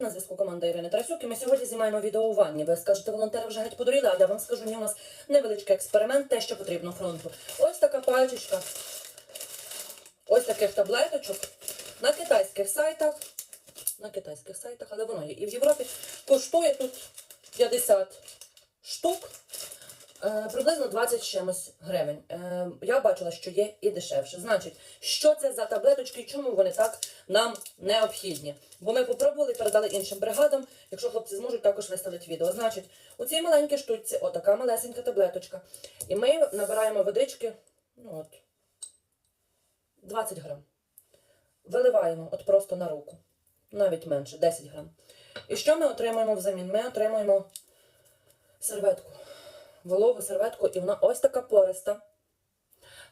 На зв'язку команда Ірини Тарасюк, і ми сьогодні знімаємо відео у ванні. Ви скажете, волонтери вже геть подуріли, але я вам скажу, ні, у нас невеличкий експеримент, те, що потрібно фронту. Ось така пальчичка, ось таких таблеточок на китайських сайтах, на китайських сайтах, але воно є і в Європі, коштує тут 50 штук. Е, приблизно 20 чимось гривень. Е, я бачила, що є і дешевше. Значить, що це за таблеточки і чому вони так нам необхідні? Бо ми попробували передали іншим бригадам. Якщо хлопці зможуть, також виставлять відео. Значить, у цій маленькій штучці, отака малесенька таблеточка. І ми набираємо водички, ну от, 20 грам. Виливаємо от просто на руку. Навіть менше, 10 грам. І що ми отримуємо взамін? Ми отримуємо серветку вологу серветку, і вона ось така пориста,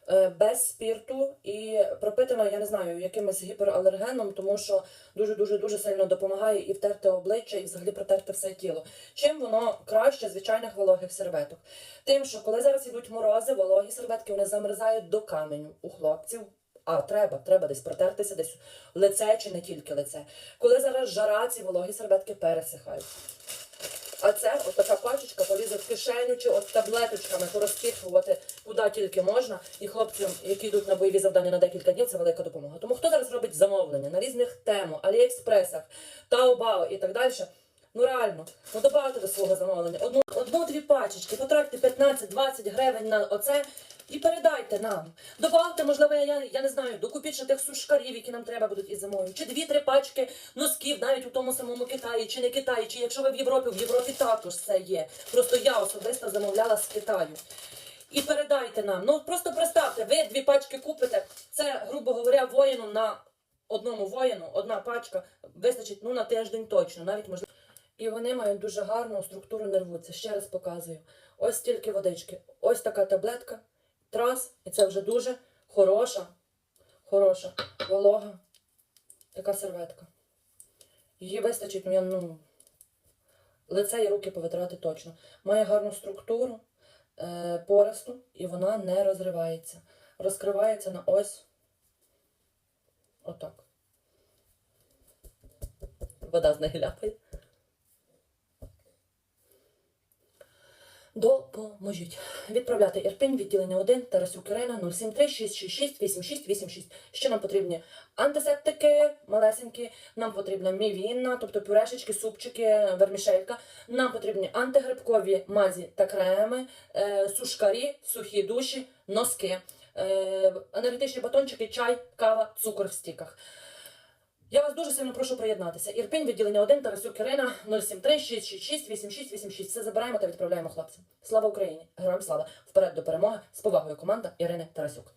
е, без спірту і пропитана, я не знаю, якимось гіпералергеном, тому що дуже-дуже дуже сильно допомагає і втерти обличчя, і взагалі протерти все тіло. Чим воно краще звичайних вологих серветок? Тим, що коли зараз ідуть морози, вологі серветки вони замерзають до каменю у хлопців. А, треба, треба десь протертися, десь лице чи не тільки лице. Коли зараз жара, ці вологі серветки пересихають. А це така пачечка полізе в кишеню от таблеточками порозпіхувати куди тільки можна. І хлопцям, які йдуть на бойові завдання на декілька днів, це велика допомога. Тому хто зараз робить замовлення на різних тему, Аліекспресах, Таобао і так далі. Ну реально, ну добавте до свого замовлення. Одну, одну-дві пачечки, потратьте 15-20 гривень на оце і передайте нам. Добавте, можливо, я, я не знаю, докупіть ще тих сушкарів, які нам треба будуть із зимою. Чи дві-три пачки носків, навіть у тому самому Китаї, чи не Китаї, чи якщо ви в Європі, в Європі також це є. Просто я особисто замовляла з Китаю. І передайте нам. Ну просто представте, ви дві пачки купите. Це, грубо говоря, воїну на одному воїну, одна пачка вистачить ну на тиждень точно, навіть можливо. І вони мають дуже гарну структуру нерву. Це ще раз показую. Ось стільки водички. Ось така таблетка, трас, і це вже дуже хороша, хороша, волога, така серветка. Її вистачить, я ну, лице і руки повитирати точно. Має гарну структуру е, поросту, і вона не розривається. Розкривається на ось отак. Вода з неї ляпає. Допоможіть. Відправляти Ірпінь, відділення 1, Тарасюк Ірина 073 666 8686. Ще нам потрібні антисептики малесенькі, нам потрібна мівінна, тобто пюрешечки, супчики, вермішелька. Нам потрібні антигрибкові мазі та креми, е, сушкарі, сухі душі, носки, е, енергетичні батончики, чай, кава, цукор в стіках. Я вас дуже сильно прошу приєднатися. Ірпінь, відділення 1, Тарасюк Ірина, 073 666 8686. Все забираємо та відправляємо хлопцям. Слава Україні! Героям слава! Вперед до перемоги! З повагою команда Ірини Тарасюк.